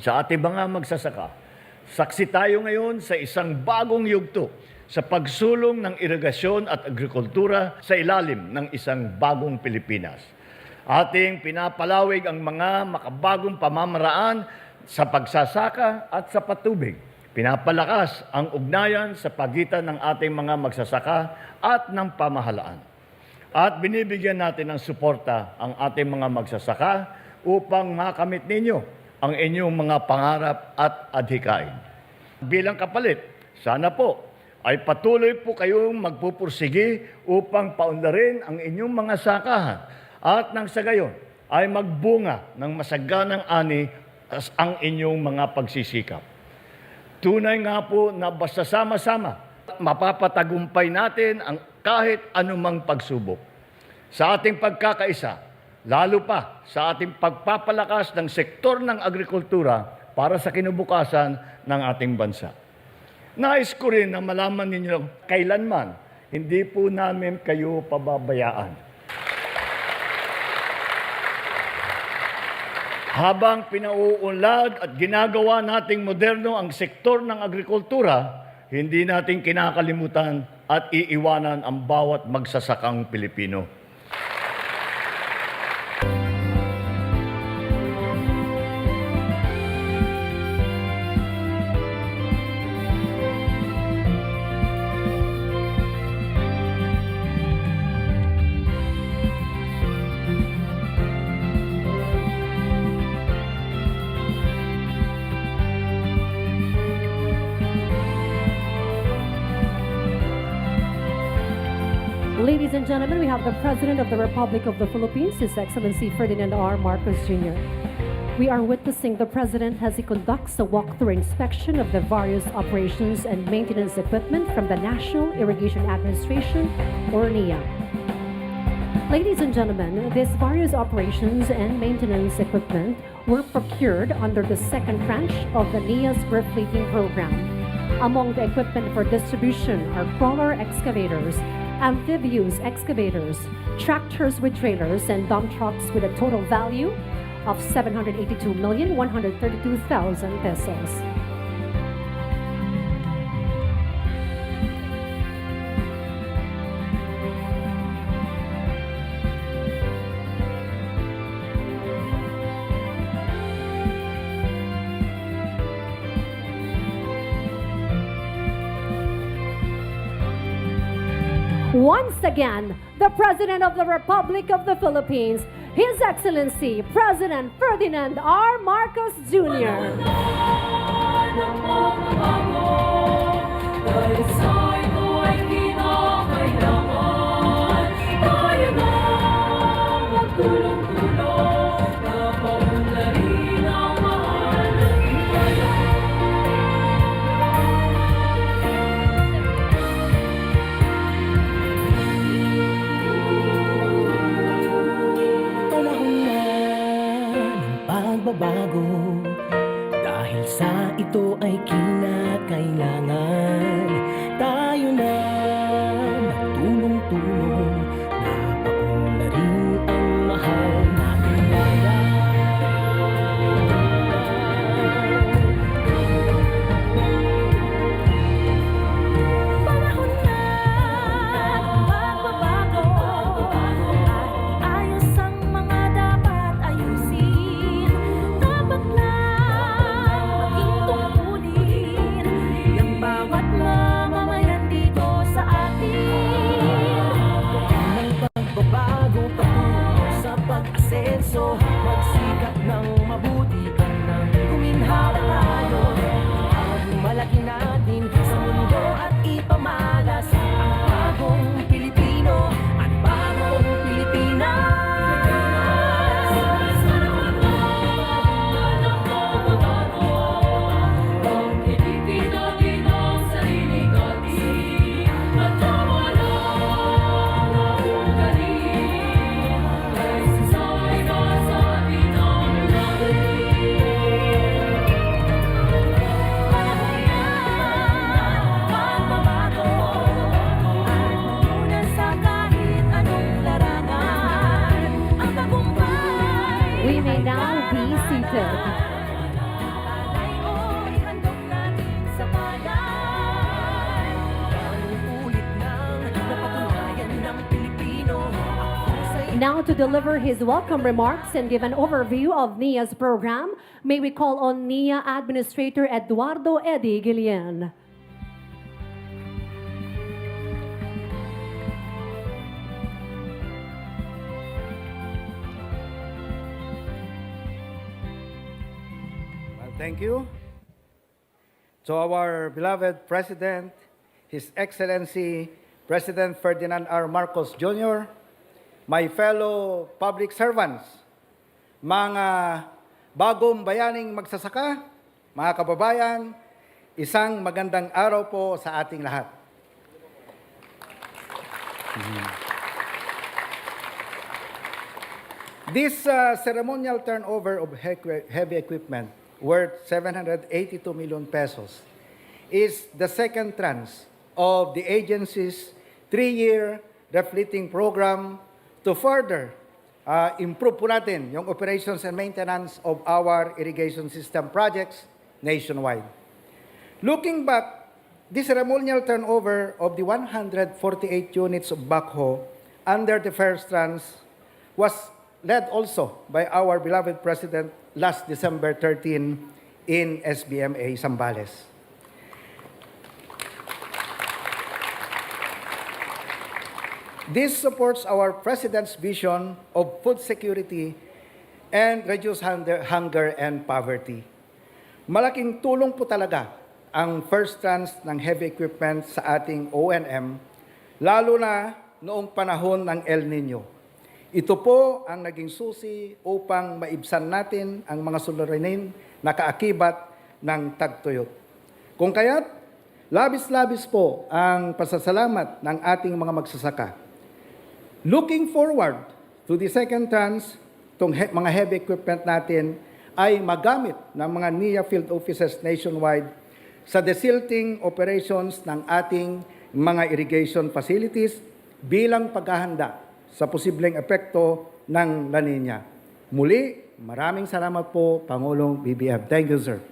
sa ating mga magsasaka. Saksi tayo ngayon sa isang bagong yugto sa pagsulong ng irigasyon at agrikultura sa ilalim ng isang bagong Pilipinas. Ating pinapalawig ang mga makabagong pamamaraan sa pagsasaka at sa patubig. Pinapalakas ang ugnayan sa pagitan ng ating mga magsasaka at ng pamahalaan. At binibigyan natin ng suporta ang ating mga magsasaka upang makamit ninyo ang inyong mga pangarap at adhikain. Bilang kapalit, sana po ay patuloy po kayong magpupursigi upang paundarin ang inyong mga sakahan at nang sa gayon ay magbunga ng masaganang ani as ang inyong mga pagsisikap. Tunay nga po na basta sama-sama, mapapatagumpay natin ang kahit anumang pagsubok. Sa ating pagkakaisa, lalo pa sa ating pagpapalakas ng sektor ng agrikultura para sa kinubukasan ng ating bansa. Nais ko rin na malaman ninyo kailanman hindi po namin kayo pababayaan. Habang pinauunlad at ginagawa nating moderno ang sektor ng agrikultura, hindi natin kinakalimutan at iiwanan ang bawat magsasakang Pilipino. Ladies and gentlemen, we have the President of the Republic of the Philippines, His Excellency Ferdinand R. Marcos Jr. We are witnessing the President as he conducts a walkthrough inspection of the various operations and maintenance equipment from the National Irrigation Administration, or NIA. Ladies and gentlemen, these various operations and maintenance equipment were procured under the second tranche of the NIA's refleeting program. Among the equipment for distribution are crawler excavators, amphibious excavators, tractors with trailers, and dump trucks with a total value of 782,132,000 pesos. Once again, the President of the Republic of the Philippines, His Excellency President Ferdinand R. Marcos Jr. ay kinakailangan deliver his welcome remarks and give an overview of NIA's program, may we call on NIA Administrator Eduardo Eddie Guillen. Well, thank you to our beloved President, His Excellency President Ferdinand R. Marcos Jr., my fellow public servants, mga bagong bayaning magsasaka, mga kababayan, isang magandang araw po sa ating lahat. This uh, ceremonial turnover of heavy equipment worth 782 million pesos is the second tranche of the agency's three-year refleeting program to further uh, improve po natin yung operations and maintenance of our irrigation system projects nationwide. Looking back, this ceremonial turnover of the 148 units of backhoe under the first tranche was led also by our beloved President last December 13 in SBMA Zambales. This supports our President's vision of food security and reduce hunger, and poverty. Malaking tulong po talaga ang first tranche ng heavy equipment sa ating ONM, lalo na noong panahon ng El Nino. Ito po ang naging susi upang maibsan natin ang mga suliranin na kaakibat ng tagtuyot. Kung kaya't, labis-labis po ang pasasalamat ng ating mga magsasaka. Looking forward to the second tranche, itong he- mga heavy equipment natin ay magamit ng mga NIA field offices nationwide sa desilting operations ng ating mga irrigation facilities bilang paghahanda sa posibleng epekto ng La Nina. Muli, maraming salamat po, Pangulong BBM. Thank you, sir.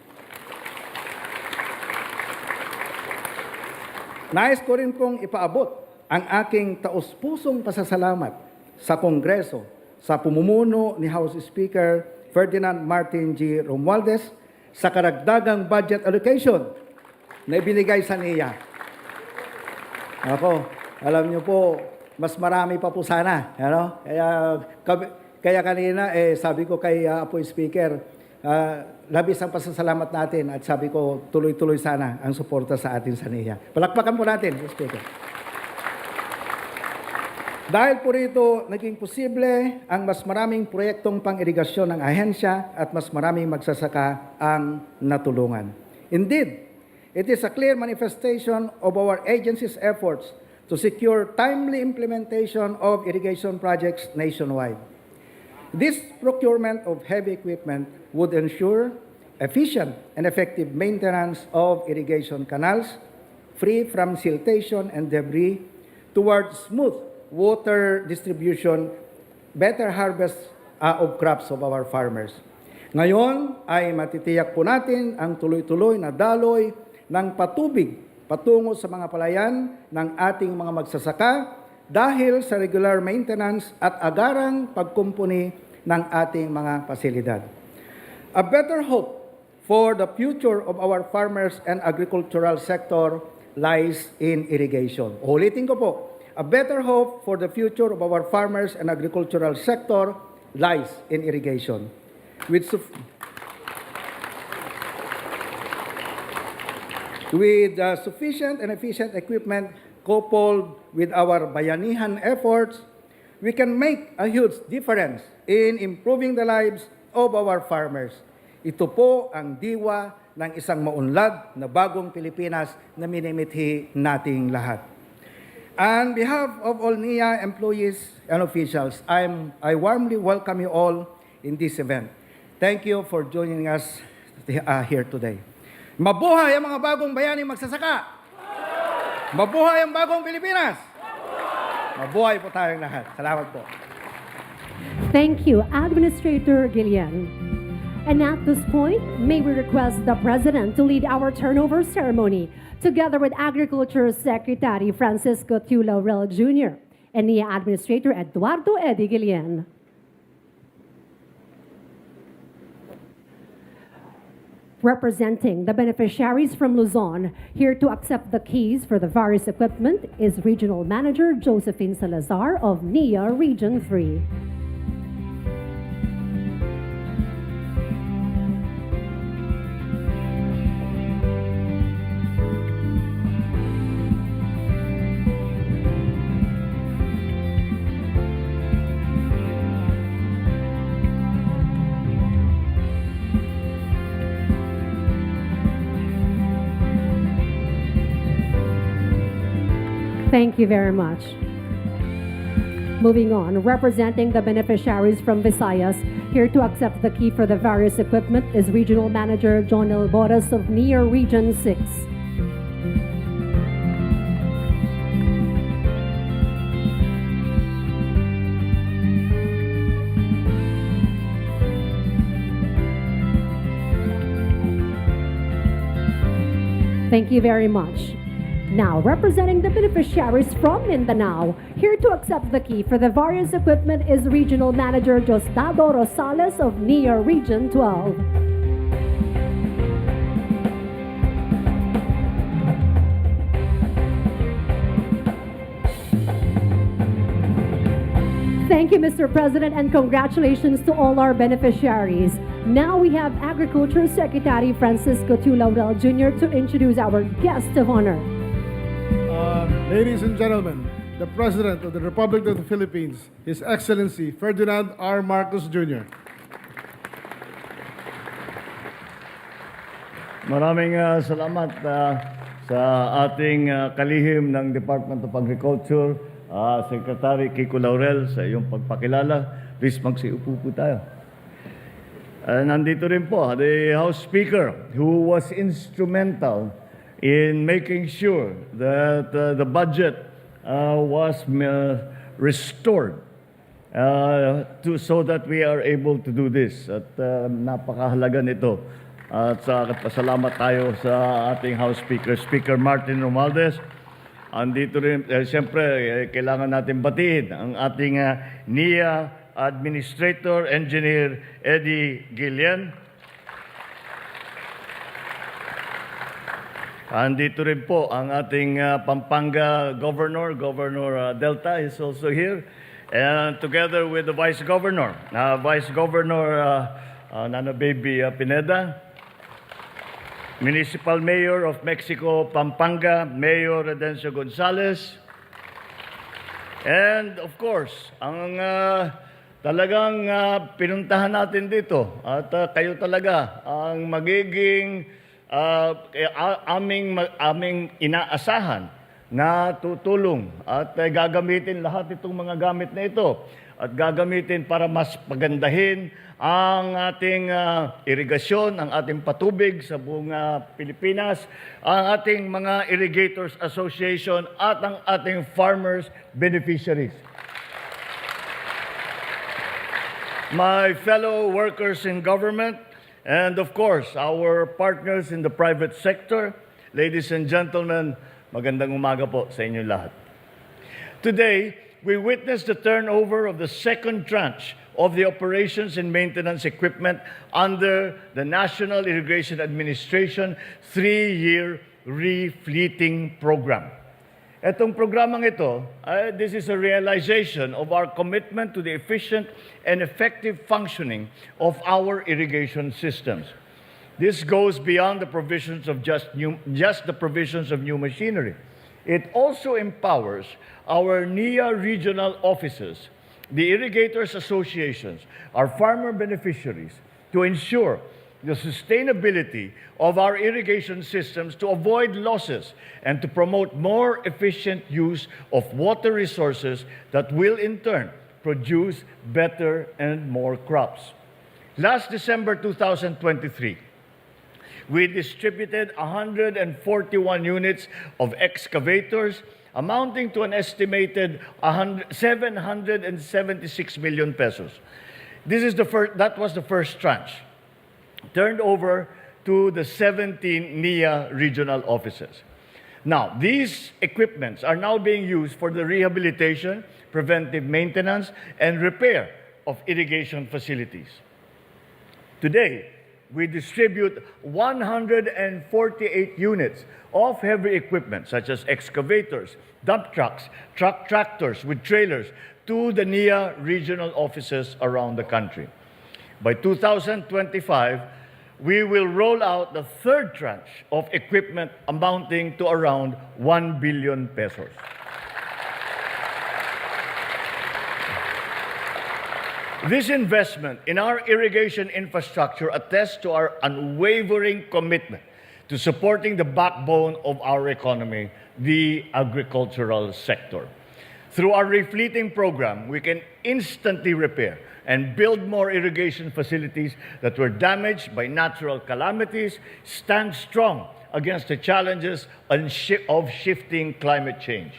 Nais ko rin pong ipaabot ang aking taus-pusong pasasalamat sa Kongreso sa pumumuno ni House Speaker Ferdinand Martin G. Romualdez sa karagdagang budget allocation na ibinigay sa NIA. Ako, alam niyo po, mas marami pa po sana. Ano? Kaya, kab- kaya kanina, eh, sabi ko kay uh, Apoy Speaker, ah, labis ang pasasalamat natin at sabi ko, tuloy-tuloy sana ang suporta sa atin sa NIA. Palakpakan po natin, Speaker. Dahil po rito, naging posible ang mas maraming proyektong pang-irigasyon ng ahensya at mas maraming magsasaka ang natulungan. Indeed, it is a clear manifestation of our agency's efforts to secure timely implementation of irrigation projects nationwide. This procurement of heavy equipment would ensure efficient and effective maintenance of irrigation canals, free from siltation and debris, towards smooth water distribution, better harvest uh, of crops of our farmers. Ngayon ay matitiyak po natin ang tuloy-tuloy na daloy ng patubig patungo sa mga palayan ng ating mga magsasaka dahil sa regular maintenance at agarang pagkumpuni ng ating mga pasilidad. A better hope for the future of our farmers and agricultural sector lies in irrigation. Ulitin ko po, a better hope for the future of our farmers and agricultural sector lies in irrigation. With, with uh, sufficient and efficient equipment coupled with our bayanihan efforts, we can make a huge difference in improving the lives of our farmers. Ito po ang diwa ng isang maunlad na bagong Pilipinas na minimithi nating lahat. On behalf of all NIA employees and officials, I'm, I warmly welcome you all in this event. Thank you for joining us uh, here today. Mabuhay ang mga bagong bayani magsasaka! Mabuhay ang bagong Pilipinas! Mabuhay po tayong lahat. Salamat po. Thank you, Administrator Guillen. And at this point, may we request the President to lead our turnover ceremony together with Agriculture Secretary Francisco Rel Jr. and NIA Administrator Eduardo Eddie Guillen. Representing the beneficiaries from Luzon, here to accept the keys for the various equipment is Regional Manager Josephine Salazar of NIA Region 3. Thank you very much. Moving on, representing the beneficiaries from Visayas, here to accept the key for the various equipment is Regional Manager John L. Boras of NEAR Region 6. Thank you very much. Now, representing the beneficiaries from Mindanao, here to accept the key for the various equipment is Regional Manager Jostado Rosales of NIA Region 12. Thank you, Mr. President, and congratulations to all our beneficiaries. Now we have Agriculture Secretary Francisco T. Laurel Jr. to introduce our guest of honor. Uh, ladies and gentlemen, the President of the Republic of the Philippines, His Excellency Ferdinand R. Marcos Jr. Maraming ah, salamat ah, sa ating ah, kalihim ng Department of Agriculture, ah, Secretary Kiko Laurel, sa iyong pagpakilala. Please magsiupo po tayo. Ah, nandito rin po the House Speaker who was instrumental in making sure that ah, the budget ah, was ah, restored uh, to, so that we are able to do this. At uh, napakahalaga nito. At sa pasalamat tayo sa ating House Speaker, Speaker Martin Romualdez. Andito rin, eh, siyempre, eh, kailangan natin batiin ang ating uh, NIA Administrator, Engineer Eddie Guillen. Andito rin po ang ating uh, Pampanga Governor, Governor uh, Delta. Is also here. And together with the Vice Governor, uh, Vice Governor uh, uh, Nana Baby uh, Pineda, Municipal Mayor of Mexico, Pampanga, Mayor Redencio Gonzalez, and of course, ang uh, talagang uh, pinuntahan natin dito. At uh, kayo talaga ang magiging uh, aming aming inaasahan na tutulong at uh, gagamitin lahat itong mga gamit na ito at gagamitin para mas pagandahin ang ating uh, irigasyon, ang ating patubig sa buong uh, Pilipinas, ang ating mga Irrigators Association at ang ating farmers beneficiaries. my fellow workers in government, and of course, our partners in the private sector. Ladies and gentlemen, magandang umaga po sa inyo lahat. Today, we witness the turnover of the second tranche of the operations and maintenance equipment under the National Irrigation Administration three-year refleeting program. Itong programang ito, uh, this is a realization of our commitment to the efficient and effective functioning of our irrigation systems. This goes beyond the provisions of just, new, just the provisions of new machinery. It also empowers our NIA regional offices, the irrigators associations, our farmer beneficiaries to ensure the sustainability of our irrigation systems to avoid losses and to promote more efficient use of water resources that will in turn produce better and more crops. Last December 2023, we distributed 141 units of excavators amounting to an estimated 776 million pesos. This is the first, that was the first tranche turned over to the 17 NIA regional offices. Now, these equipments are now being used for the rehabilitation, preventive maintenance, and repair of irrigation facilities. Today, we distribute 148 units of heavy equipment such as excavators, dump trucks, truck tractors with trailers to the NIA regional offices around the country. By 2025, we will roll out the third tranche of equipment amounting to around 1 billion pesos. This investment in our irrigation infrastructure attests to our unwavering commitment to supporting the backbone of our economy, the agricultural sector. Through our refleeting program, we can instantly repair and build more irrigation facilities that were damaged by natural calamities, stand strong against the challenges of shifting climate change.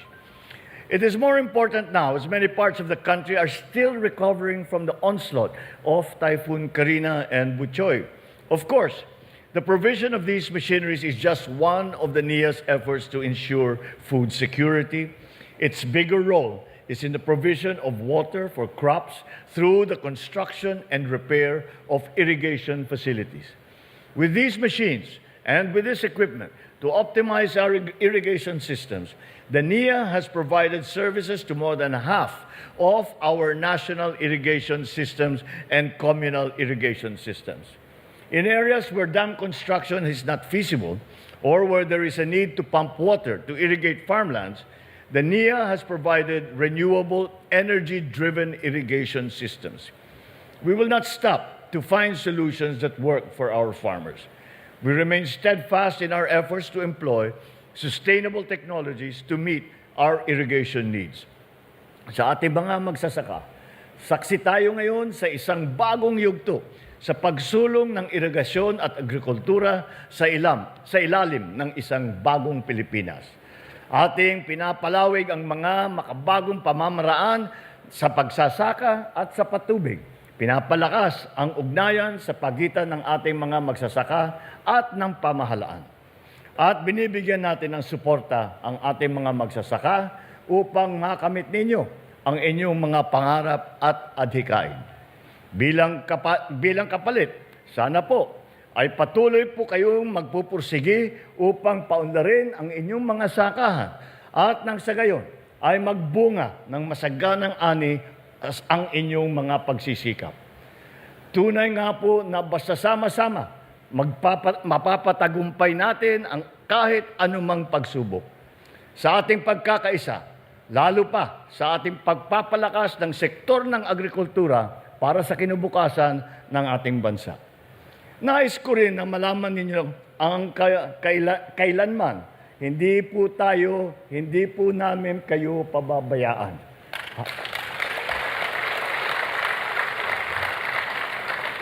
It is more important now as many parts of the country are still recovering from the onslaught of Typhoon Karina and Buchoy. Of course, the provision of these machineries is just one of the NIA's efforts to ensure food security. Its bigger role is in the provision of water for crops through the construction and repair of irrigation facilities. With these machines and with this equipment to optimize our irrigation systems, the NIA has provided services to more than half of our national irrigation systems and communal irrigation systems. In areas where dam construction is not feasible or where there is a need to pump water to irrigate farmlands, the NIA has provided renewable energy driven irrigation systems. We will not stop to find solutions that work for our farmers. We remain steadfast in our efforts to employ sustainable technologies to meet our irrigation needs. Sa ating mga magsasaka, saksi tayo ngayon sa isang bagong yugto sa pagsulong ng irigasyon at agrikultura sa ilam, sa ilalim ng isang bagong Pilipinas. Ating pinapalawig ang mga makabagong pamamaraan sa pagsasaka at sa patubig. Pinapalakas ang ugnayan sa pagitan ng ating mga magsasaka at ng pamahalaan. At binibigyan natin ng suporta ang ating mga magsasaka upang makamit ninyo ang inyong mga pangarap at adhikain. Bilang, kapa- bilang kapalit, sana po ay patuloy po kayong magpupursigi upang paunlarin ang inyong mga sakahan at nang sa gayon ay magbunga ng masaganang ani as ang inyong mga pagsisikap. Tunay nga po na basta sama-sama, magpapa, mapapatagumpay natin ang kahit anumang pagsubok. Sa ating pagkakaisa, lalo pa sa ating pagpapalakas ng sektor ng agrikultura para sa kinubukasan ng ating bansa. Nais ko rin na malaman ninyo ang kailanman, hindi po tayo, hindi po namin kayo pababayaan.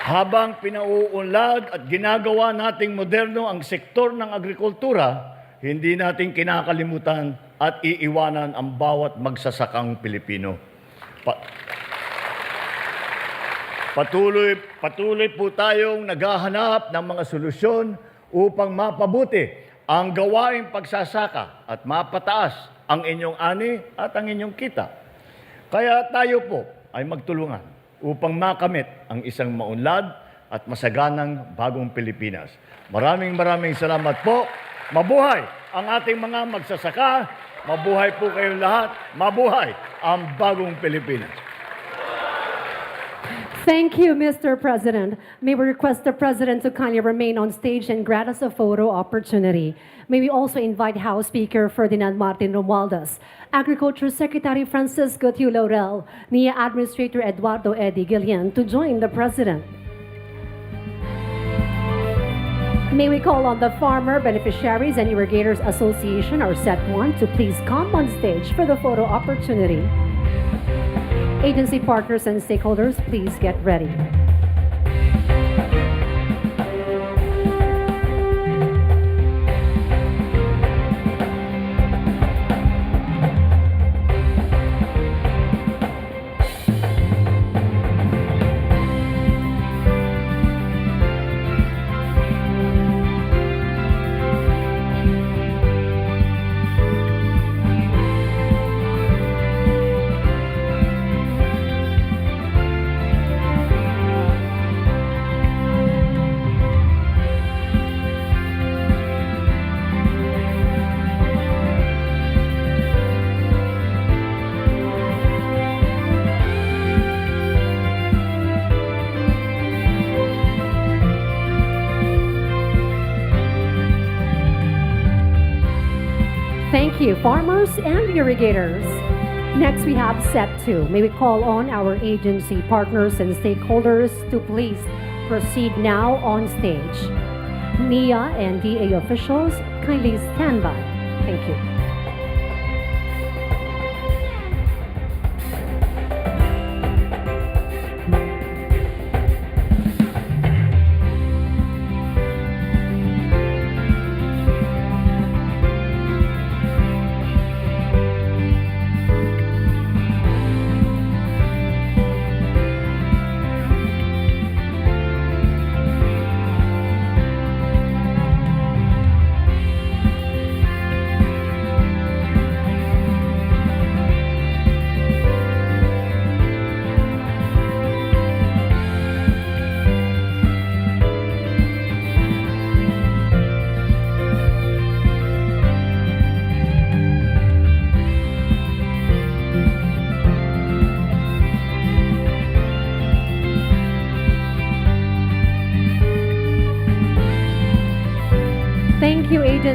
Habang pinauunlad at ginagawa nating moderno ang sektor ng agrikultura, hindi natin kinakalimutan at iiwanan ang bawat magsasakang Pilipino. Pa- patuloy, patuloy po tayong naghahanap ng mga solusyon upang mapabuti ang gawaing pagsasaka at mapataas ang inyong ani at ang inyong kita. Kaya tayo po ay magtulungan upang makamit ang isang maunlad at masaganang bagong Pilipinas. Maraming maraming salamat po. Mabuhay ang ating mga magsasaka. Mabuhay po kayong lahat. Mabuhay ang bagong Pilipinas. Thank you, Mr. President. May we request the President to kindly remain on stage and grant us a photo opportunity. May we also invite House Speaker Ferdinand Martin Romualdez, Agriculture Secretary Francisco Tiu Laurel, NIA Administrator Eduardo Eddie Gillian to join the President. May we call on the Farmer Beneficiaries and Irrigators Association, or SET1, to please come on stage for the photo opportunity. Agency partners and stakeholders, please get ready. And irrigators. Next, we have set two. May we call on our agency partners and stakeholders to please proceed now on stage. NIA and DA officials, kindly stand by. Thank you.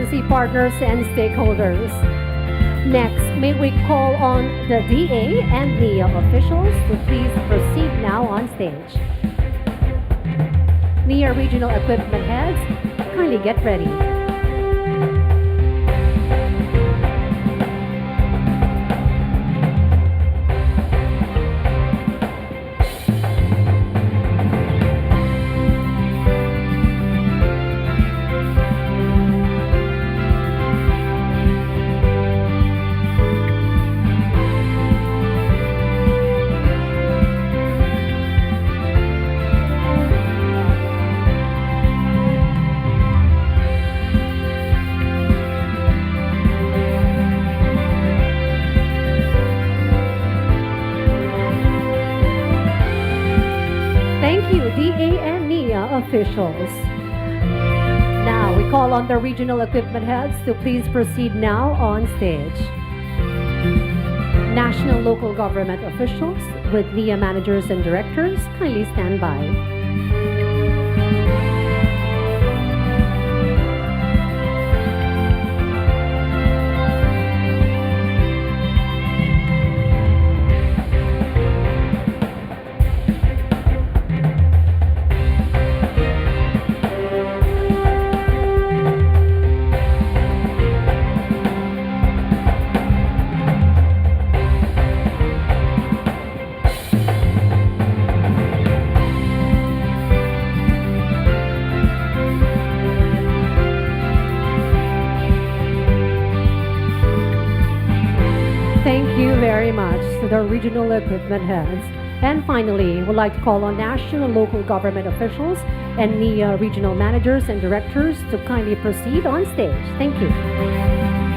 Agency partners and stakeholders. Next, may we call on the DA and NIA officials to please proceed now on stage. NIA regional equipment heads, kindly get ready. Officials. Now, we call on the regional equipment heads to please proceed now on stage. National local government officials with NIA managers and directors, kindly stand by. To the regional equipment heads. And finally, we'd like to call on national and local government officials and NIA uh, regional managers and directors to kindly proceed on stage. Thank you.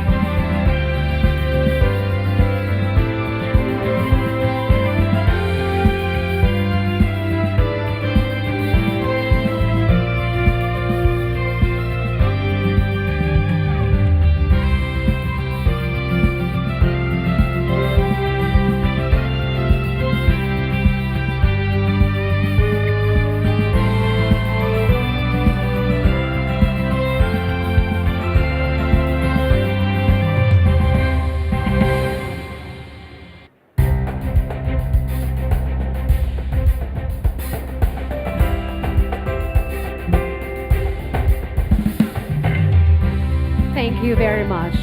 Very much.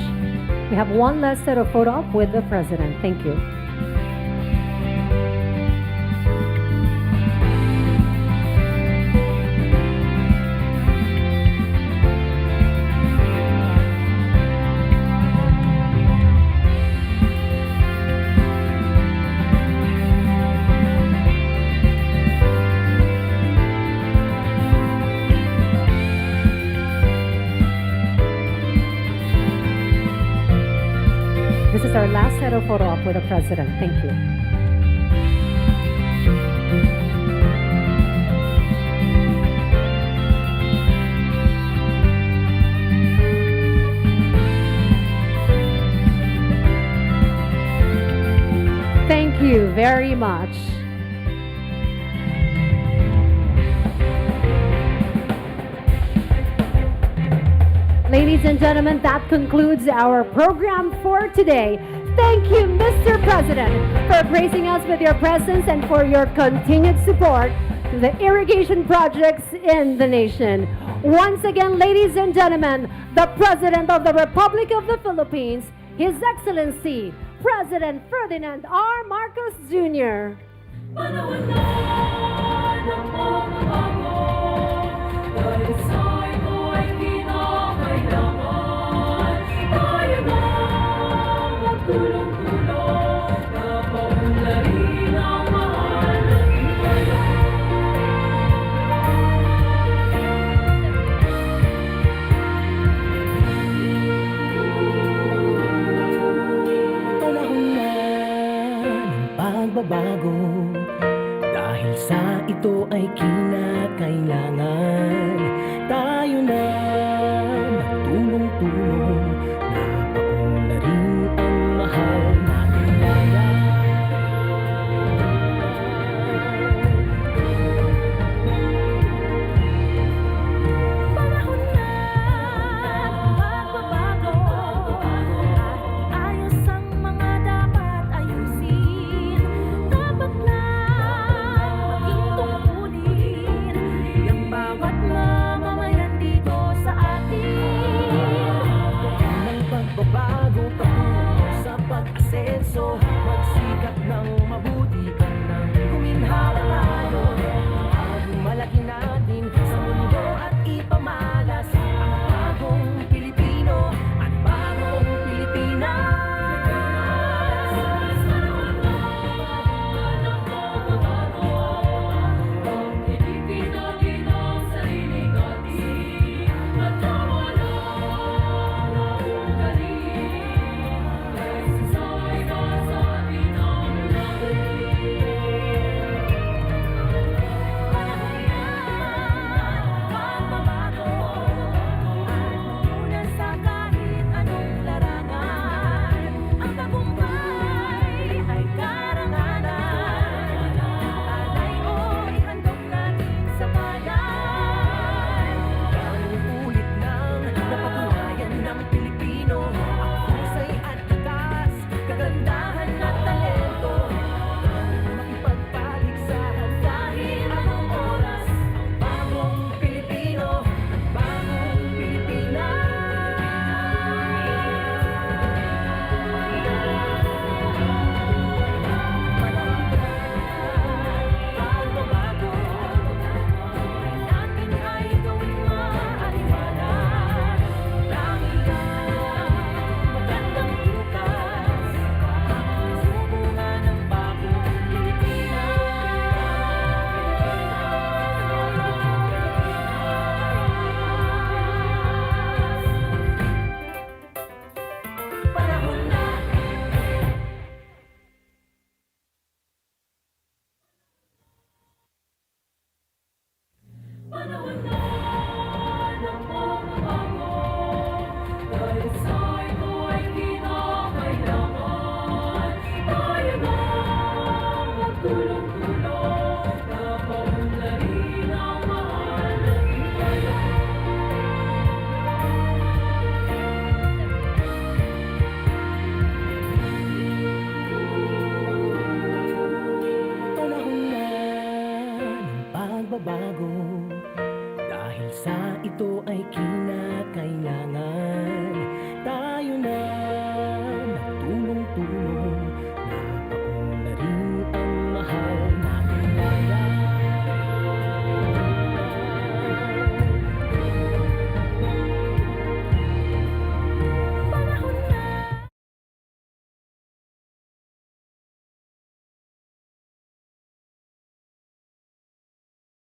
We have one last set of photo op with the president. Thank you. the president. Thank you. Thank you very much. Ladies and gentlemen, that concludes our program for today. Thank you, Mr. President, for gracing us with your presence and for your continued support to the irrigation projects in the nation. Once again, ladies and gentlemen, the President of the Republic of the Philippines, His Excellency, President Ferdinand R. Marcos Jr. Na ng dahil sa